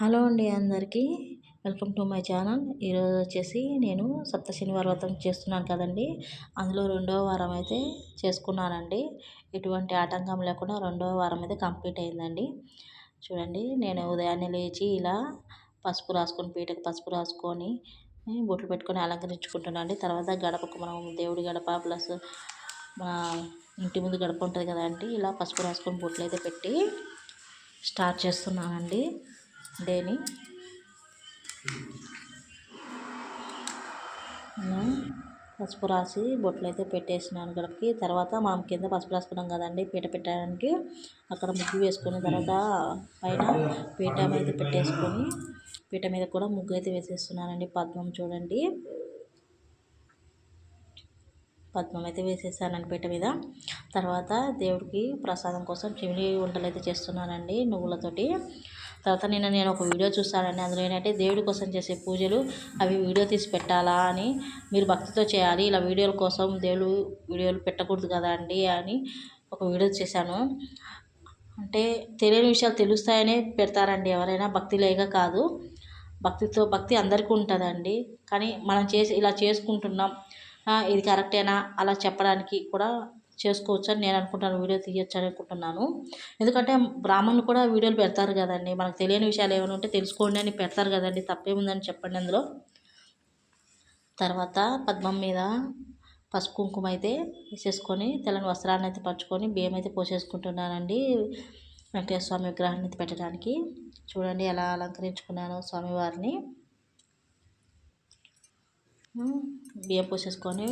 Hello అండి అందరికీ. Welcome to my channel. ఈరోజు వచ్చేసి నేను సప్త శనివారం వ్రతం చేస్తున్నాను కదండి. అందులో రెండవ వారం అయితే చేసుకున్నానండి. ఎటువంటి ఆటంకం లేకుండా రెండవ వారం అయితే కంప్లీట్ అయిందండి. చూడండి నేను ఉదయాన్నే లేచి ఇలా పసుపు రాసుకొని పీటకు పసుపు రాసుకొని బొట్లు పెట్టుకొని అలంకరించుకుంటున్నాను అండి తర్వాత గడపకు మనం దేవుడి గడప ప్లస్ మా ఇంటి ముందు గడప ఉంటుంది కదండి ఇలా పసుపు రాసుకొని బొట్లు అయితే పెట్టి స్టార్ట్ చేస్తున్నానండి. డేని పసుపు రాసి బొట్లు అయితే పెట్టేసినాను గడపకి. తర్వాత మనం కింద పసుపు రాసుకున్నాం కదండి పీట పెట్టడానికి. అక్కడ ముగ్గు వేసుకున్న తర్వాత పైన పీట మీద పెట్టేసుకొని పీట మీద కూడా ముగ్గు అయితే వేసేస్తున్నానండి పద్మం చూడండి. పద్మం అయితే వేసేసానండి పీట మీద. తర్వాత దేవుడికి ప్రసాదం కోసం చిమిడి వంటలు అయితే చేస్తున్నానండి నువ్వులతోటి. తర్వాత నిన్న నేను ఒక వీడియో చూస్తానండి అందులో ఏంటంటే దేవుడి కోసం చేసే పూజలు అవి వీడియో తీసి పెట్టాలా అని మీరు భక్తితో చేయాలి ఇలా వీడియోల కోసం దేవుడు వీడియోలు పెట్టకూడదు కదా అండి అని ఒక వీడియో చేశాను. అంటే తెలియని విషయాలు తెలుస్తాయనే పెడతారండి ఎవరైనా భక్తి లేక కాదు. భక్తితో భక్తి అందరికీ ఉంటుందండి. కానీ మనం చేసి ఇలా చేసుకుంటున్నాం. ఇది కరెక్టేనా? అలా చెప్పడానికి కూడా చేసుకోవచ్చు అని నేను అనుకుంటాను వీడియో తీయొచ్చు అని అనుకుంటున్నాను. ఎందుకంటే బ్రాహ్మణులు కూడా వీడియోలు పెడతారు కదండి మనకు తెలియని విషయాలు ఏమైనా ఉంటే తెలుసుకోండి అని పెడతారు కదండి తప్పేముందని చెప్పండి అందులో. తర్వాత పద్మం మీద పసుపు కుంకుమ అయితే వేసేసుకొని తెల్లని వస్త్రాన్ని అయితే పరుచుకొని బియ్యం అయితే పోసేసుకుంటున్నానండి వెంకటేశ్వర స్వామి విగ్రహాన్ని అయితే పెట్టడానికి. చూడండి ఎలా అలంకరించుకున్నాను స్వామివారిని. బియ్యం పోసేసుకొని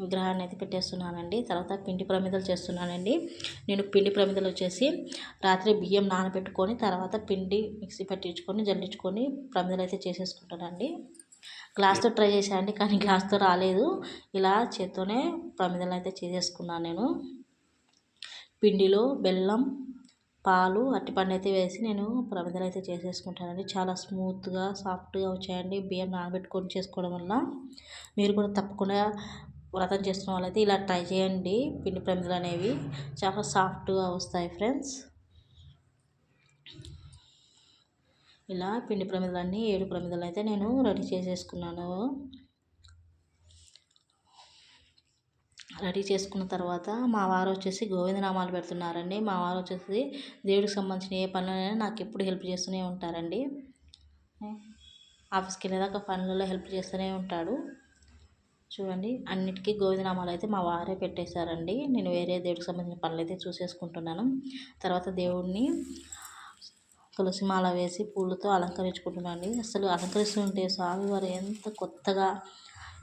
విగ్రహాన్ని అయితే పెట్టేస్తున్నానండి. తర్వాత పిండి ప్రమిదలు చేస్తున్నానండి. నేను పిండి ప్రమిదలు వచ్చేసి రాత్రి బియ్యం నానబెట్టుకొని తర్వాత పిండి మిక్సీ పట్టించుకొని జల్లించుకొని ప్రమిదలు అయితే చేసేసుకుంటానండి. గ్లాస్తో ట్రై చేశానండి కానీ గ్లాస్తో రాలేదు. ఇలా చేత్తోనే ప్రమిదలు అయితే చేసేసుకున్నాను నేను. పిండిలో బెల్లం పాలు అరటిపండు అయితే వేసి నేను ప్రమిదలు అయితే చేసేసుకుంటానండి. చాలా స్మూత్గా సాఫ్ట్గా వచ్చాయండి. బియ్యం నానబెట్టుకొని చేసుకోవడం వల్ల మీరు కూడా తప్పకుండా వ్రతం చేస్తున్న వాళ్ళైతే ఇలా ట్రై చేయండి. పిండి ప్రమిదలు అనేవి చాలా సాఫ్ట్గా వస్తాయి ఫ్రెండ్స్. ఇలా పిండి ప్రమిదలన్నీ ఏడు ప్రమిదలు అయితే నేను రెడీ చేసేసుకున్నాను. రెడీ చేసుకున్న తర్వాత మా వారు వచ్చేసి గోవిందనామాలు పెడుతున్నారండి. మా వారు వచ్చేసి దేవుడికి సంబంధించిన ఏ పనులైనా నాకు ఎప్పుడు హెల్ప్ చేస్తూనే ఉంటారండి. ఆఫీస్కి వెళ్ళేదాకా పనులలో హెల్ప్ చేస్తూనే ఉంటాడు. చూడండి అన్నిటికీ గోవిందనామాలు అయితే మా వారే పెట్టేశారండి. నేను వేరే దేవుడికి సంబంధించిన పనులు అయితే చూసేసుకుంటున్నాను. తర్వాత దేవుడిని తులసిమాల వేసి పూలతో అలంకరించుకుంటున్నాను అసలు అలంకరిస్తుంటే స్వామివారు ఎంత కొత్తగా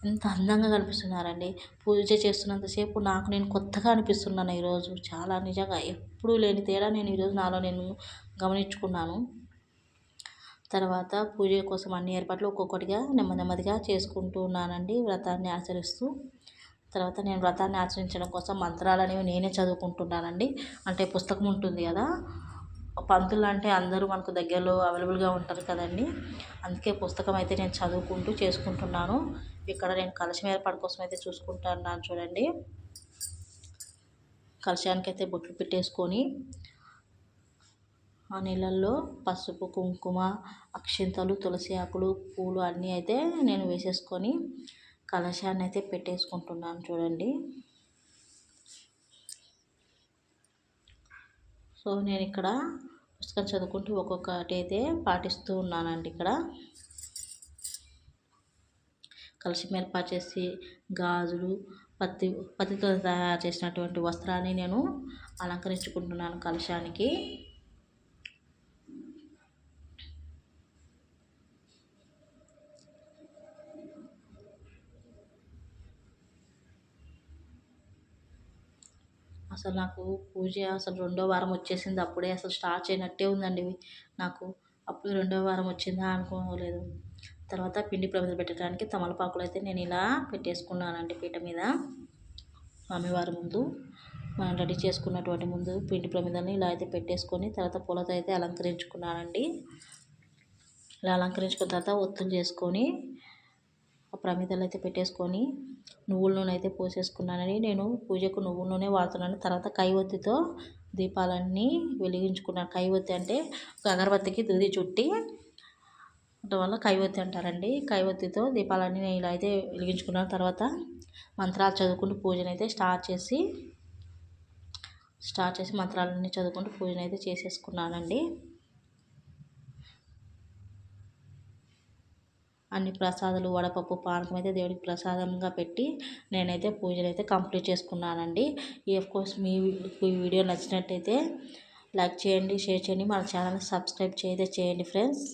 ఎంత అందంగా కనిపిస్తున్నారండి. పూజ చేస్తున్నంతసేపు నాకు నేను కొత్తగా అనిపిస్తున్నాను ఈరోజు చాలా నిజంగా ఎప్పుడూ లేని తేడా నేను ఈరోజు నాలో నేను గమనించుకున్నాను. తర్వాత పూజ కోసం అన్ని ఏర్పాట్లు ఒక్కొక్కటిగా నెమ్మది నెమ్మదిగా చేసుకుంటూ ఉన్నానండి వ్రతాన్ని ఆచరిస్తూ. తర్వాత నేను వ్రతాన్ని ఆచరించడం కోసం మంత్రాలు అనేవి నేనే చదువుకుంటున్నానండి. అంటే పుస్తకం ఉంటుంది కదా పంతులు అంటే అందరూ మనకు దగ్గరలో అవైలబుల్గా ఉంటారు కదండి. అందుకే పుస్తకం అయితే నేను చదువుకుంటూ చేసుకుంటున్నాను. ఇక్కడ నేను కలశం ఏర్పాటు కోసం అయితే చూసుకుంటున్నాను చూడండి. కలశానికి అయితే బొట్లు పెట్టేసుకొని ఆ నీళ్ళల్లో పసుపు కుంకుమ అక్షింతలు తులసి ఆకులు పూలు అన్నీ అయితే నేను వేసేసుకొని కలశాన్ని అయితే పెట్టేసుకుంటున్నాను చూడండి. సో నేను ఇక్కడ పుస్తకం చదువుకుంటూ ఒక్కొక్కటి అయితే పాటిస్తూ ఉన్నానండి ఇక్కడ. కలిసి ఏర్పాటు చేసి గాజులు పత్తి పత్తితో తయారు చేసినటువంటి వస్త్రాన్ని నేను అలంకరించుకుంటున్నాను కలశానికి. అసలు నాకు పూజ అసలు రెండో వారం వచ్చేసింది. అప్పుడే అసలు స్టార్ట్ చేయనట్టే ఉందండి. నాకు అప్పుడు రెండో వారం వచ్చిందా అనుకోలేదు. తర్వాత పిండి ప్రమిదలు పెట్టడానికి తమలపాకులు అయితే నేను ఇలా పెట్టేసుకున్నానండి పీట మీద. స్వామివారి ముందు మనం రెడీ చేసుకున్నటువంటి ముందు పిండి ప్రమిదని ఇలా అయితే పెట్టేసుకొని తర్వాత పూలతో అయితే అలంకరించుకున్నానండి. ఇలా అలంకరించుకున్న తర్వాత ఒత్తులు చేసుకొని ఆ ప్రమిదలు అయితే పెట్టేసుకొని నువ్వుల నూనె అయితే పోసేసుకున్నానని నేను పూజకు నువ్వుల నూనె వాడుతున్నాను. తర్వాత కై ఒత్తితో దీపాలన్నీ వెలిగించుకున్నాను. కైవత్తి అంటే ఒక అగరబత్తికి దుది చుట్టి వల్ల కైవత్తి అంటారండి. కైవత్తితో దీపాలన్నీ నేను ఇలా అయితే వెలిగించుకున్న తర్వాత మంత్రాలు చదువుకుంటూ పూజను అయితే స్టార్ట్ చేసి స్టార్ట్ చేసి మంత్రాలన్నీ చదువుకుంటూ పూజను అయితే చేసేసుకున్నానండి. అన్ని ప్రసాదాలు వడపప్పు పానకం అయితే దేవుడికి ప్రసాదంగా పెట్టి నేనైతే పూజలు అయితే కంప్లీట్ చేసుకున్నానండి. ఈ కోర్స్ మీ ఈ వీడియో నచ్చినట్టయితే లైక్ చేయండి షేర్ చేయండి. మన ఛానల్ సబ్స్క్రైబ్ చేయితే చేయండి ఫ్రెండ్స్.